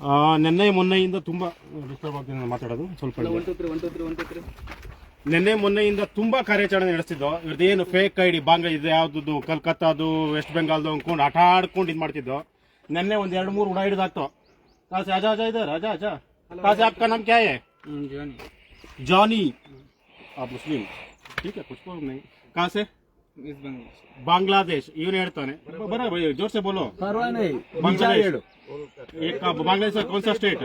ಆ, ನೆನ್ನೆ ಮೊನ್ನೆಯಿಂದ ತುಂಬಾ ಡಿಸ್ಟರ್ಬ್ ಆಗ್ತೀನಿ ನಾನು ಮಾತಾಡೋದು ಸ್ವಲ್ಪ one two three one two three one two three ನಿನ್ನೆ ಮೊನ್ನೆಯಿಂದ ತುಂಬಾ ಕಾರ್ಯಾಚರಣೆ ನಡೆಸ್ತಿದ್ದೋ ಇವ್ರದ್ದು ಏನು ಫೇಕ್ ಐಡಿ ಬಾಂಗ್ಲಾ ಇದು ಯಾವ್ದು ಕಲ್ಕತ್ತಾದು ವೆಸ್ಟ್ ಬೆಂಗಾಲ್ದು ಅನ್ಕೊಂಡು ಆಟ ಆಡ್ಕೊಂಡು ಇದು ಮಾಡ್ತಿದ್ದೋ ನೆನ್ನೆ ಒಂದ್ ಎರಡು ಮೂರು ಉಡ ಹಿಡಿದಾಕ್ತು ಕಾಸೆ ಅಜಾ ಅಜಾ ಇದಾರೆ ಅಜಾ ಅಜಾ ಕಾಸೆ आपका नाम क्या है ಜಾನಿ जॉनी आप मुस्लिम ठीक है कुछ प्रॉब्लम नहीं कहाँ से ಇಸ್ ಬಂಗ್ಲಾ बांग्लादेश ಇವನು ಹೇಳ್ತಾನೆ ಬರ जोर से बोलो बांग्लादेश एक बांग्लादेश का कौन सा स्टेट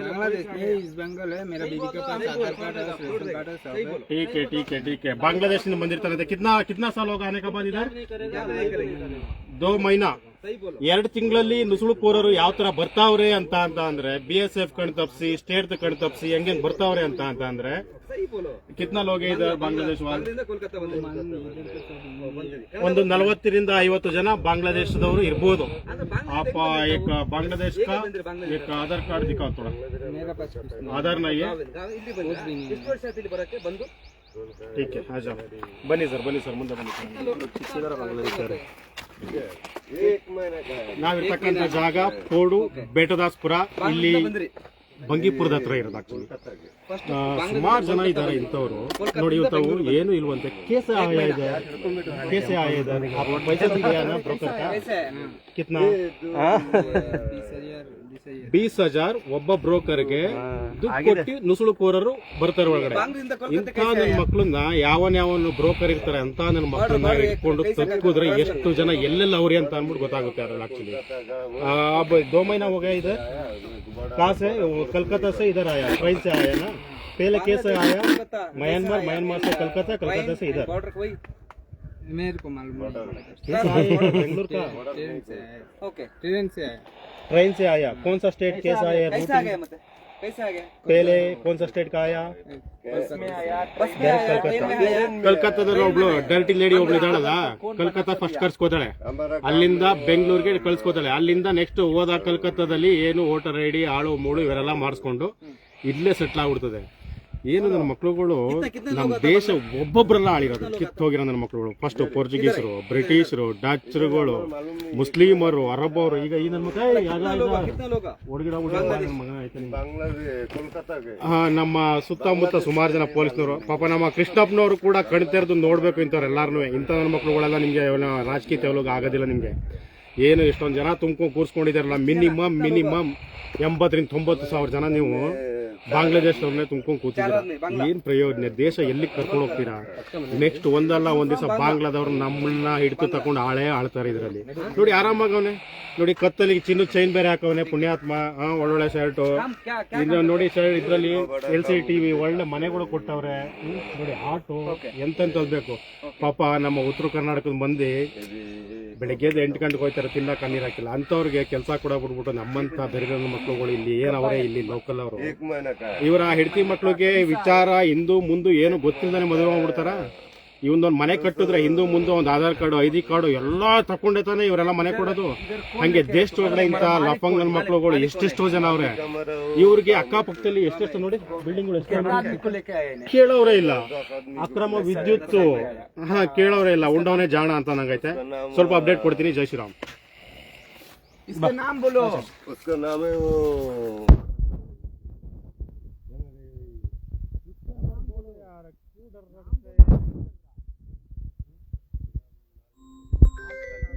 बांग्लादेश में इस बंगाल है मेरा बीवी के पास आधार कार्ड है रेशन कार्ड है सब है ठीक है ठीक है ठीक है बांग्लादेश में मंदिर तरह कितना कितना साल होगा आने का बाद इधर दो महीना ಎರಡು ತಿಂಗಳಲ್ಲಿ ನುಸುಳುಕೋರರು ಯಾವ ತರ ಬರ್ತಾವ್ರೆ ಅಂತ ಅಂತ ಅಂದ್ರೆ ಬಿ ಎಸ್ ಎಫ್ ಕಣ್ ತಪ್ಸಿ ಸ್ಟೇಟ್ ಕಣ್ ತಪ್ಸಿ ಹೆಂಗ್ ಬರ್ತಾವ್ರೆ ಅಂತ ಅಂತ ಅಂದ್ರೆ ಕಿತ್ನಾ ಲೋಗ ಇದೆ ಬಾಂಗ್ಲಾದೇಶ ಒಂದು ನಲವತ್ತರಿಂದ ಐವತ್ತು ಜನ ಬಾಂಗ್ಲಾದೇಶದವರು ಇರ್ಬೋದು आप एक बांग्लादेश का एक आधार कार्ड दिखाओ थोड़ा मेरा पास कुछ नहीं आधार नहीं है कुछ भी नहीं है ठीक है आ जाओ ಬನ್ನಿ ಸರ್ ಬನ್ನಿ ಸರ್ ಮುಂದೆ ಬನ್ನಿ ಸರ್ ನಾವಿರ್ತಕ್ಕಂಥ ಜಾಗ ಕೋಡು ಬೇಟದಾಸ್ಪುರ ಇಲ್ಲಿ ಬಂಗೀಪುರದ ಹತ್ರ ಇರೋದು ಆಕ್ಚುಲಿ ಸುಮಾರು ಜನ ಇದ್ದಾರೆ ಇಂಥವ್ರು. ನೋಡಿ ತಾವು ಏನು ಇಲ್ವಂತೆ. ಕೇಸೆ ಆಯ ಇದೆ. ಕೇಸೆ ಆಯ ಇದೆ. ಕಿತ್ನಾ? भी दिया ना ब्रोकर का कितना बीस बीस हजार बीस हजार हजार ಒಬ್ಬ ಬ್ರೋಕರ್ಗೆ ದುಡ್ಡು ಕೊಟ್ಟು ನುಸುಳುಕೋರರು ಬರ್ತಾರೆ ಒಳಗಡೆ ಇಂಥ ನನ್ನ ಮಕ್ಕಳನ್ನ ಯಾವನ್ ಯಾವನು ಬ್ರೋಕರ್ ಇರ್ತಾರೆ ಅಂತ ನನ್ನ ಮಕ್ಕಳನ್ನ ಇಟ್ಕೊಂಡು ತಕ್ಕಿದ್ರೆ ಎಷ್ಟು ಜನ ಎಲ್ಲೆಲ್ಲ ಅವ್ರಿ ಅಂತ ಅಂದ್ಬಿಟ್ಟು ಗೊತ್ತಾಗುತ್ತೆ ಅದ್ರಲ್ಲಿ ಆಕ್ಚುಲಿ अब दो महीना हो गया इधर कहाँ से वो कलकत्ता से इधर आया ट्रेन से आया ना पहले कैसे आया म्यांमार म्यांमार से कलकत्ता कलकत्ता से इधर बॉर्डर कोई मेरे को मालूम नहीं कैसे आया बेंगलोर का ट्रेन से आया ओके ट्रेन से आया ट्रेन से आया कौन सा स्टेट कैसे आया कैसे आ रूट गया मतलब कैसे आ गया पहले कौन सा स्टेट का आया बस में आया बस में आया ट्रेन में आया ಕಲ್ಕತ್ತಾದಲ್ಲಿ ಒಬ್ಳು ಡರ್ಟಿ ಲೇಡಿ ಒಬ್ಳು ಇದ್ದಾಳಲ್ಲ ಕಲ್ಕತ್ತಾ ಫಸ್ಟ್ ಕರ್ಸ್ಕೋತಾಳೆ ಅಲ್ಲಿಂದ ಬೆಂಗಳೂರಿಗೆ ಕಳ್ಸ್ಕೋತಾಳೆ ಅಲ್ಲಿಂದ ನೆಕ್ಸ್ಟ್ ಹೋದ ಕಲ್ಕತ್ತಾದಲ್ಲಿ ಏನು ವೋಟರ್ ಐ ಡಿ ಆಳು ಮೂಳು ಇವರೆಲ್ಲ ಮಾಡಿಸ್ಕೊಂಡು ಇಲ್ಲೇ ಸೆಟ್ಲ್ ಆಗ್ಬಿಡ್ತದೆ ಏನು ನನ್ನ ಮಕ್ಕಳುಗಳು ನಮ್ಮ ದೇಶ ಒಬ್ಬೊಬ್ರೆಲ್ಲ ಆಳಿರೋದು. ಕಿತ್ತೋಗಿರೋ ನನ್ನ ಮಕ್ಳುಗಳು. ಫಸ್ಟ್ ಪೋರ್ಚುಗೀಸರು ಬ್ರಿಟಿಷರು ಡಚ್ರುಗಳು ಮುಸ್ಲಿಮರು ಅರಬ್ ಅವರು ಈಗ ಈ ನನ್ನ ಮಗ ಹಾ ನಮ್ಮ ಸುತ್ತಮುತ್ತ ಸುಮಾರು ಜನ ಪೊಲೀಸ್ನವರು. ಪಾಪ ನಮ್ಮ ಕೃಷ್ಣಪ್ಪನವರು ಕೂಡ ಕಣ್ತೆರೆದು ನೋಡ್ಬೇಕು ಇಂಥವ್ರೆಲ್ಲಾರು ಇಂಥ ನನ್ನ ಮಕ್ಳುಗಳೆಲ್ಲ ನಿಮಗೆ ರಾಜಕೀಯ ತೆವಲೋಗ ಆಗೋದಿಲ್ಲ ನಿಮಗೆ. ಏನು ಎಷ್ಟೊಂದು ಜನ ತುಂಬ್ಕೊಂಡು ಕೂರಿಸ್ಕೊಂಡಿದ್ದಾರಲ್ಲ ಮಿನಿಮಮ್ ಮಿನಿಮಮ್ ಎಂಬತ್ತರಿಂದ ತೊಂಬತ್ತು ಸಾವಿರ ಜನ ನೀವು. ಬಾಂಗ್ಲಾದೇಶದವ್ರನ್ನೇ ತುಂಬ್ಕೊಂಡು ಕೂತಿದ್ದೀರಾ? ಏನ್ ಪ್ರಯೋಜನ? ದೇಶ ಎಲ್ಲಿ ಕರ್ಕೊಂಡು ಹೋಗ್ತೀರಾ? ನೆಕ್ಸ್ಟ್ ಒಂದಲ್ಲ ಒಂದ್ ದಿವಸ ಬಾಂಗ್ಲಾದವ್ರು ನಮ್ಮನ್ನ ಹಿಡಿದು ತಕೊಂಡು ಆಳೇ ಆಳ್ತಾರೆ ಇದರಲ್ಲಿ. ನೋಡಿ ಆರಾಮಾಗವನೆ ನೋಡಿ ಕತ್ತಲಿಗೆ ಚಿನ್ನ ಚೈನ್ ಬೇರೆ ಹಾಕವನೆ ಪುಣ್ಯಾತ್ಮ ಹಾ ಒಳ್ಳೊಳ್ಳೆ ಶರ್ಟು ಇನ್ನು ನೋಡಿ ಸರ್ ಇದರಲ್ಲಿ ಎಲ್ ಸಿ ಟಿವಿ ಒಳ್ಳೆ ಮನೆಗಳು ಕೊಟ್ಟವ್ರೆ. ನೋಡಿ ಆಟೋ ಎಂತ ಬೇಕು. ಪಾಪ ನಮ್ಮ ಉತ್ತರ ಕರ್ನಾಟಕದ ಮಂದಿ ಬೆಳಿಗ್ಗೆ ಎಂಟು ಗಂಟೆಗೆ ಹೋಗ್ತಾರೆ ತಿನ್ನಕ್ಕೆ ನೀರು ಹಾಕಿಲ್ಲ. ಅಂಥವ್ರಿಗೆ ಕೆಲಸ ಕೂಡ ಬಿಡ್ಬಿಟ್ಟು ನಮ್ಮಂತ ಬೆರಗಿನ ಮಕ್ಕಳುಗಳು ಇಲ್ಲಿ ಏನವರೇ ಇಲ್ಲಿ ಲೋಕಲ್ ಅವರು. ಇವರ ಹೆಂಡತಿ ಮಕ್ಕಳಿಗೆ ವಿಚಾರ ಹಿಂದೂ ಮುಂದೆ ಏನು ಗೊತ್ತಿಲ್ಲದೇ ಮದುವೆ ಮಾಡ್ಬಿಡ್ತಾರ? ಇವೊಂದೊಂದು ಮನೆ ಕಟ್ಟಿದ್ರೆ ಹಿಂದೂ ಮುಂದೆ ಒಂದು ಆಧಾರ್ ಕಾರ್ಡ್ ಐ ಕಾರ್ಡ್ ಎಲ್ಲ ತಕೊಂಡೆ ತಾನೆ ಇವರೆಲ್ಲ ಮನೆ ಕೊಡೋದು. ಹಂಗೆ ದೇಶದೊಳಗಡೆ ಇಂಥ ಲಫಂಗ್ ನನ್ನ ಮಕ್ಳುಗಳು ಎಷ್ಟೆಷ್ಟೋ ಜನ ಅವ್ರೆ. ಇವ್ರಿಗೆ ಅಕ್ಕಪಕ್ಕದಲ್ಲಿ ಎಷ್ಟೆಷ್ಟು ನೋಡಿ ಬಿಲ್ಡಿಂಗ್ ಕೇಳೋರೆ ಇಲ್ಲ. ಅಕ್ರಮ ವಿದ್ಯುತ್ ಹಾ ಕೇಳೋರೇ ಇಲ್ಲ. ಉಂಡವನೇ ಜಾಣ ಅಂತ ನಂಗೈತೆ. ಸ್ವಲ್ಪ ಅಪ್ಡೇಟ್ ಕೊಡ್ತೀನಿ. ಜೈ ಶ್ರೀರಾಮ್. astronaut.